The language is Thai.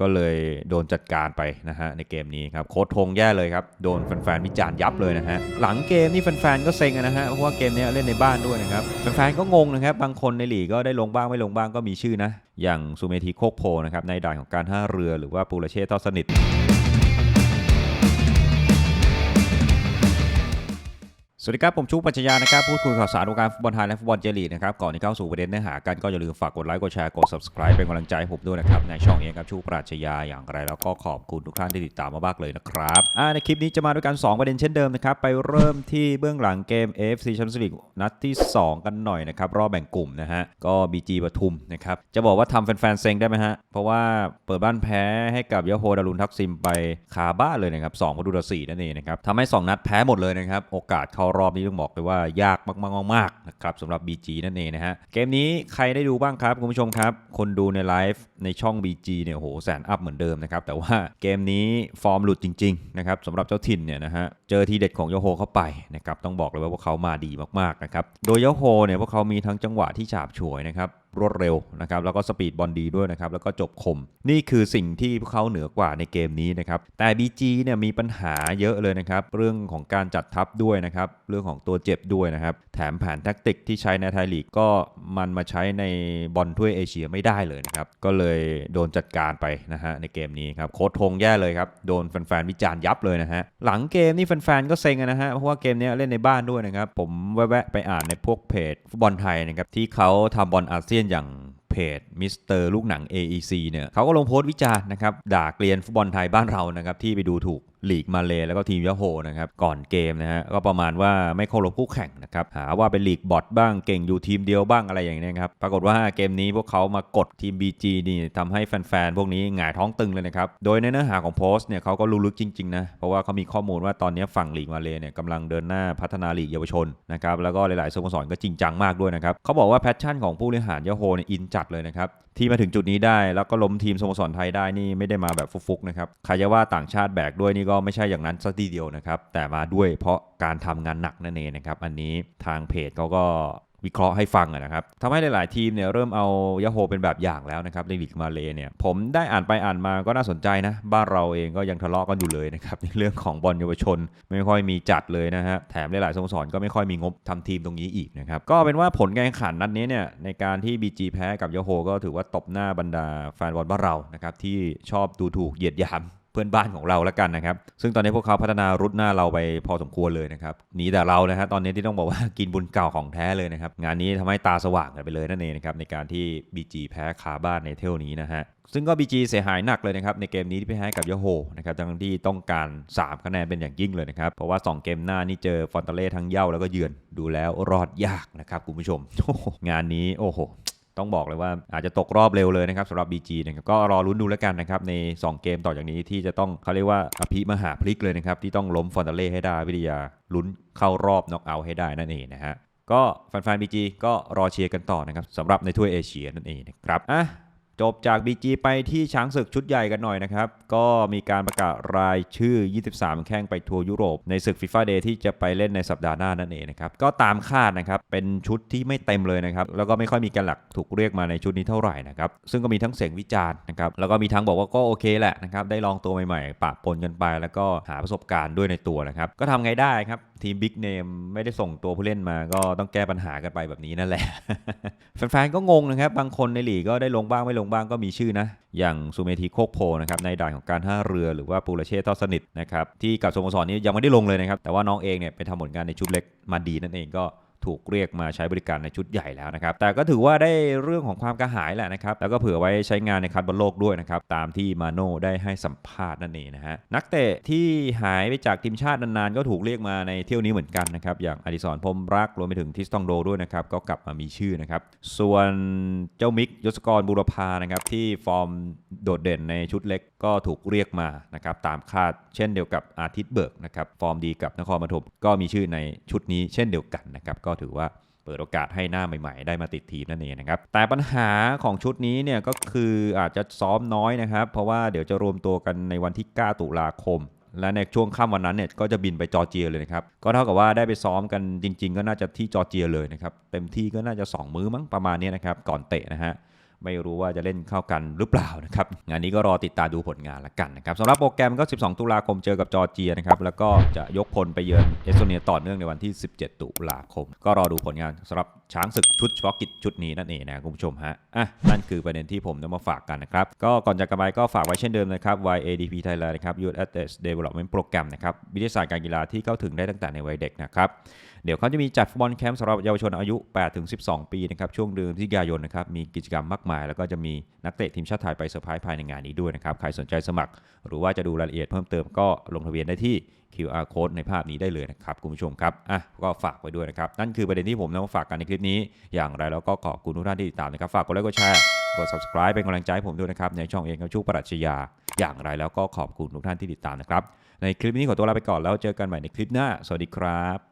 ก็เลยโดนจัดการไปนะฮะในเกมนี้ครับโค้ดทงแย่เลยครับ โดนแฟนๆวิจารณ์ยับเลยนะฮะหลังเกมนี่แฟนๆก็เซ็งนะฮะเพราะว่าเกมนี้เล่นในบ้านด้วยนะครับแฟนๆก็งงนะครับบางคนในหลีกก็ได้ลงบ้างไม่ลงบ้างก็มีชื่อนะ อย่างซูเมทีโคกโพนะครับในด่านของการท่าเรือหรือว่าปูระเช่ทอดสนิท สวัสดีครับ ผมชุกปัญชญานะครับ พูดคุยข่าวสารวงการฟุตบอลไทยและฟุตบอลเจลีนะครับ ก่อนที่เข้าสู่ประเด็นเนื้อหากันก็อย่าลืมฝากกดไลค์กดแชร์กด subscribe เป็นกำลังใจให้ผมด้วยนะครับ ในช่องเองครับชุกปราชญาอย่างไร แล้วก็ขอบคุณทุกท่านที่ติดตามมาบ้างเลยนะครับในคลิปนี้จะมาด้วยกัน 2 ประเด็นเช่นเดิมนะครับ ไปเริ่มที่เบื้องหลังเกม AFC Champions League นัดที่ 2 กันหน่อยนะครับรอบแบ่งกลุ่มนะฮะก็ BG ปทุมนะครับจะบอกว่าทำแฟนๆเซ็งได้ไหมฮะเพราะว่าเปิดบ้านแพ้ให้กับยาโฮดารุนทักซิมไปคาบ้านเลยนะครับ2ประตูต่อ4นั่นเองนะครับทำให้ 2 นัดแพ้หมดเลยนะครับโอกาสเข้ารอบนี้ต้องบอกเลยว่ายากมากๆมากๆนะครับสำหรับ BG นั่นเองนะฮะเกมนี้ใครได้ดูบ้างครับคุณผู้ชมครับ คนดูในไลฟ์ในช่อง BG เนี่ยโหแสนอัพเหมือนเดิมนะครับแต่ว่าเกมนี้ฟอร์มหลุดจริงๆนะครับสำหรับเจ้าถิ่นเนี่ยนะฮะเจอทีเด็ดของโยโฮเข้าไปนะครับต้องบอกเลยว่าพวกเขามาดีมากๆนะครับโดยโยโฮเนี่ยพวกเขามีทั้งจังหวะที่ฉาบฉวยนะครับรวดเร็วนะครับแล้วก็สปีดบอลดีด้วยนะครับแล้วก็จบคม นี่คือสิ่งที่พวกเขาเหนือกว่าในเกมนี้นะครับแต่ BG เนี่ยมีปัญหาเยอะเลยนะครับเรื่องของการจัดทัพด้วยนะครับเรื่องของตัวเจ็บด้วยนะครับแถมแผนแทคติกที่ใช้ในไทยลีกก็มันมาใช้ในบอลถ้วยเอเชียไม่ได้เลยนะครับก็เลยโดนจัดการไปนะฮะในเกมนี้ครับโค้ดทงแย่เลยครับโดนแฟนๆวิจารณ์ยับเลยนะฮะหลังเกมนี่แฟนๆก็เซ็งนะฮะเพราะว่าเกมนี้เล่นในบ้านด้วยนะครับผมแวะๆไปอ่านในพวกเพจฟุตบอลไทยนะครับที่เขาทำบอลอาเซียนอย่างเพจมิสเตอร์ลูกหนัง AEC เนี่ยเขาก็ลงโพสต์วิจารณ์นะครับด่าเกลียนฟุตบอลไทยบ้านเรานะครับที่ไปดูถูก ลีกมาเลแล้วก็ทีมยาโฮนะครับก่อนเกมนะฮะก็ประมาณว่าไม่เคารพคู่แข่งนะครับหาว่าเป็นลีกบอทบ้างเก่งอยู่ทีมเดียวบ้างอะไรอย่างนี้ครับปรากฏว่าเกมนี้พวกเขามากดทีม BG นี่ทำให้แฟนๆพวกนี้หงายท้องตึงเลยนะครับโดยในเนื้อหาของโพสต์เนี่ยเขาก็รู้ลึกจริงๆนะเพราะว่าเขามีข้อมูลว่าตอนนี้ฝั่งลีกมาเลเนี่ยกำลังเดินหน้าพัฒนาลีกเยาวชนนะครับแล้วก็หลายๆสโมสรก็จริงจังมากด้วยนะครับเขาบอกว่าแพชชั่นของผู้บริหารยาโฮเนี่ยอินจัดเลยนะครับที่มาถึงจุดนี้ได้แล้วก็ล้มทีมสโมสรไทยได้นี่ไม่ได้มาแบบฟุกๆนะครับใครจะว่าต่างชาติแบกด้วยนี่ก็ไม่ใช่อย่างนั้นซะทีเดียวนะครับ แต่มาด้วยเพราะการทำงานหนักนั่นเองนะครับ อันนี้ทางเพจเขาก็วิเคราะห์ให้ฟังนะครับทำให้หลาย ๆ ทีมเนี่ยเริ่มเอายาโฮเป็นแบบอย่างแล้วนะครับในลีกมาเลเนี่ยผมได้อ่านไปอ่านมาก็น่าสนใจนะ บ้านเราเองก็ยังทะเลาะกันอยู่เลยนะครับในเรื่องของบอลเยาวชน ไม่ค่อยมีจัดเลยนะฮะแถมหลาย ๆ สโมสรก็ไม่ค่อยมีงบทำทีมตรงนี้อีกนะครับก็เป็นว่าผลการแข่งขันนัดนี้เนี่ยในการที่ BG แพ้กับยาโฮก็ถือว่าตบหน้าบรรดาแฟนบอลบ้านเรานะครับที่ชอบดูถูกเหยียดหยาม พื่อนบ้านของเราแล้วกันนะครับ ซึ่งตอนนี้พวกเขาพัฒนารุดหน้าเราไปพอสมควรเลยนะครับหนีแต่เรานะฮะตอนนี้ที่ต้องบอกว่ากินบุญเก่าของแท้เลยนะครับ งานนี้ทำให้ตาสว่างกันไปเลยนั่นเองนะครับในการที่ BG แพ้คาบ้านในเที่ยวนี้นะฮะซึ่งก็ BG เสียหายหนักเลยนะครับในเกมนี้ที่แพ้ให้กับยโฮนะครับทั้งที่ต้องการ 3 คะแนนเป็นอย่างยิ่งเลยนะครับ เพราะว่า 2 เกมหน้านี่เจอฟอนตาเล่ทั้งเย่าแล้วก็เยือนดูแล้วรอดยากนะครับคุณผู้ชม งานนี้โอ้โห ต้องบอกเลยว่าอาจจะตกรอบเร็วเลยนะครับสำหรับ BG นะครับก็รอลุ้นดูแล้วกันนะครับใน 2 เกมต่อจากนี้ที่จะต้องเขาเรียกว่าอภิมหาพลิกเลยนะครับที่ต้องล้มฟอนตเล่ให้ได้วิทยาลุ้นเข้ารอบน็อกเอาท์ให้ได้นั่นเองนะฮะก็แฟนๆ BG ก็รอเชียร์กันต่อนะครับสำหรับในถ้วยเอเชียนั่นเองนะครับอะ จบจาก BG ไปที่ช้างศึกชุดใหญ่กันหน่อยนะครับ ก็มีการประกาศรายชื่อ 23 แข้งไปทัวร์ยุโรป ในศึก FIFA Day ที่จะไปเล่นในสัปดาห์หน้านั่นเองนะครับ ก็ตามคาดนะครับ เป็นชุดที่ไม่เต็มเลยนะครับ แล้วก็ไม่ค่อยมีการหลักถูกเรียกมาในชุดนี้เท่าไหร่นะครับ ซึ่งก็มีทั้งเสียงวิจารณ์นะครับ แล้วก็มีทั้งบอกว่าก็โอเคแหละนะครับ ได้ลองตัวใหม่ๆปะปนกันไป แล้วก็หาประสบการณ์ด้วยในตัวนะครับ ก็ทำไงได้ครับทีมบิ๊กเนมไม่ได้ส่งตัวผู้เล่นมา ก็ต้องแก้ปัญหากันไปแบบนี้นั่นแหละ แฟนๆก็งงนะครับ บางคนในลีกก็ได้ลงบ้างไม่ลงบ้างก็มีชื่อนะ อย่างซูเมทีโคกโพนะครับในด่านของการท่าเรือหรือว่าปูระเชษทอดสนิทนะครับที่กับสโมสรนี้ยังไม่ได้ลงเลยนะครับแต่ว่าน้องเองเนี่ยไปทำผลงานในชุดเล็กมาดีนั่นเองก็ ถูกเรียกมาใช้บริการในชุดใหญ่แล้วนะครับ แต่ก็ถือว่าได้เรื่องของความกระหายแหละนะครับ แล้วก็เผื่อไว้ใช้งานในคัดบอลโลกด้วยนะครับ ตามที่มาโน่ได้ให้สัมภาษณ์นั่นเองนะฮะ นักเตะที่หายไปจากทีมชาตินานๆ ก็ถูกเรียกมาในเที่ยวนี้เหมือนกันนะครับ อย่างอดิศรพรมรักรวมไปถึงทิสตองโดด้วยนะครับ ก็กลับมามีชื่อนะครับ ส่วนเจ้ามิกยศกรบุรพานะครับที่ฟอร์มโดดเด่นในชุดเล็กก็ถูกเรียกมานะครับตามคาดเช่นเดียวกับอาทิตย์เบิกนะครับฟอร์มดีกับนครปฐมก็มีชื่อในชุดนี้เช่นเดียวกันนะครับก็ถือว่าเปิดโอกาสให้หน้าใหม่ ๆ ได้มาติดทีมนั่นเองนะครับแต่ปัญหาของชุดนี้เนี่ยก็คืออาจจะซ้อมน้อยนะครับ เพราะว่าเดี๋ยวจะรวมตัวกันในวันที่ 9 ตุลาคม และในช่วงค่ำวันนั้นเนี่ยก็จะบินไปจอร์เจียเลยนะครับ ก็เท่ากับว่าได้ไปซ้อมกันจริง ๆ ก็น่าจะที่จอร์เจียเลยนะครับ เต็มที่ก็น่าจะ 2 มื้อมั้งประมาณนี้นะครับก่อนเตะนะฮะ ไม่รู้ว่าจะเล่นเข้ากันหรือเปล่านะครับงานนี้ก็รอติดตามดูผลงานละกันนะครับสำหรับโปรแกรมก็ 12 ตุลาคมเจอกับจอร์เจียนะครับแล้วก็จะยกพลไปเยือนเอสโตเนียต่อเนื่องในวันที่ 17 ตุลาคม ก็รอดูผลงานสำหรับช้างศึกชุดเฉพาะกิจชุดนี้นั่นเองนะคุณผู้ชมฮะอะนั่นคือประเด็นที่ผมนำมาฝากกันนะครับก็ก่อนจากกันไปก็ฝากไว้เช่นเดิมนะครับ YADP Thailand นะครับ Youth Athletes Development Program นะครับวิทยาศาสตร์การกีฬาที่เข้าถึงได้ตั้งแต่ในวัยเด็กนะครับเดี๋ยวเขาจะมีจัดฟุตบอลแคมป์สำหรับเยาวชนอายุ 8-12 ปีนะครับช่วงเดือนพฤศจิกายนนะครับมีกิจกรรมมากมาย แล้วก็จะมีนักเตะทีมชาติไทยไปเซอร์ไพรส์ภายในงานนี้ด้วยนะครับใครสนใจสมัคร หรือว่าจะดูรายละเอียดเพิ่มเติมก็ลงทะเบียนได้ที่ QR code ในภาพนี้ได้เลยนะครับคุณผู้ชมครับอะก็ฝากไว้ด้วยนะครับนั่นคือประเด็นที่ผมนำมาฝากกันในคลิปนี้ อย่างไรแล้วก็ขอบคุณทุกท่านที่ติดตามนะครับฝากกดไลค์กดแชร์กด subscribe เป็นกำลังใจให้ผมด้วยนะครับในช่องเองกับชูปรัชญาอย่างไรแล้วก็ขอบคุณทุกท่านที่ติดตามนะครับในคลิปนี้ขอตัวลาไปก่อนแล้วเจอกันใหม่ในคลิปหน้าสวัสดีครับ